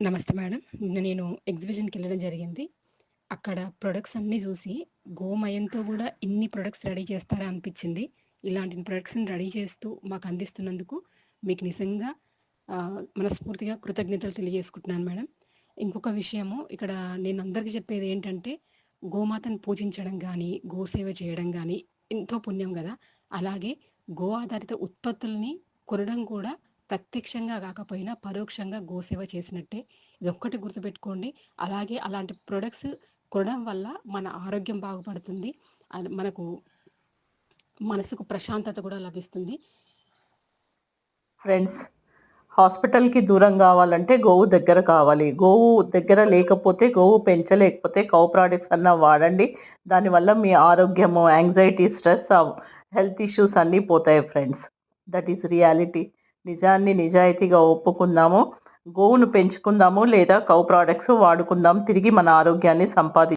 నమస్తే మేడం. నిన్న నేను ఎగ్జిబిషన్‌కెళ్ళడం జరిగింది. అక్కడ ప్రొడక్ట్స్ అన్నీ చూసి గోమయంతో కూడా ఇన్ని ప్రొడక్ట్స్ రెడీ చేస్తారా అనిపించింది ఇలాంటి ప్రొడక్ట్స్‌ని రెడీ చేస్తూ మాకు అందిస్తున్నందుకు మీకు నిజంగా మనస్ఫూర్తిగా కృతజ్ఞతలు తెలియజేసుకుంటున్నాను మేడం. ఇంకొక విషయము ఇక్కడ నేను అందరికీ చెప్పేది ఏంటంటే గోమాతను పూజించడం కానీ గోసేవ చేయడం కానీ ఎంతో పుణ్యం కదా అలాగే గో ఆధారిత ఉత్పత్తుల్ని కొనడం కూడా ప్రత్యక్షంగా కాకపోయినా పరోక్షంగా గోసేవ చేసినట్టే. ఇది ఒక్కటి గుర్తుపెట్టుకోండి. అలాగే అలాంటి ప్రొడక్ట్స్ కొనడం వల్ల మన ఆరోగ్యం బాగుపడుతుంది. అది మనకు మనసుకు ప్రశాంతత కూడా లభిస్తుంది. ఫ్రెండ్స్ హాస్పిటల్‌కి దూరం కావాలంటే గోవు దగ్గర కావాలి. గోవు దగ్గర లేకపోతే, గోవు పెంచలేకపోతే కౌ ప్రొడక్ట్స్ అన్నా వాడండి. దానివల్ల మీ ఆరోగ్యము, యాంగ్జైటీ, స్ట్రెస్ హెల్త్ ఇష్యూస్ అన్నీ పోతాయి ఫ్రెండ్స్. That is reality. నిజాన్ని నిజాయితీగా ఒప్పుకుందాము. గోవును పెంచుకుందాము లేదా కౌ ప్రోడక్ట్స్ వాడుకుందాం. తిరిగి మన ఆరోగ్యాన్ని సంపాది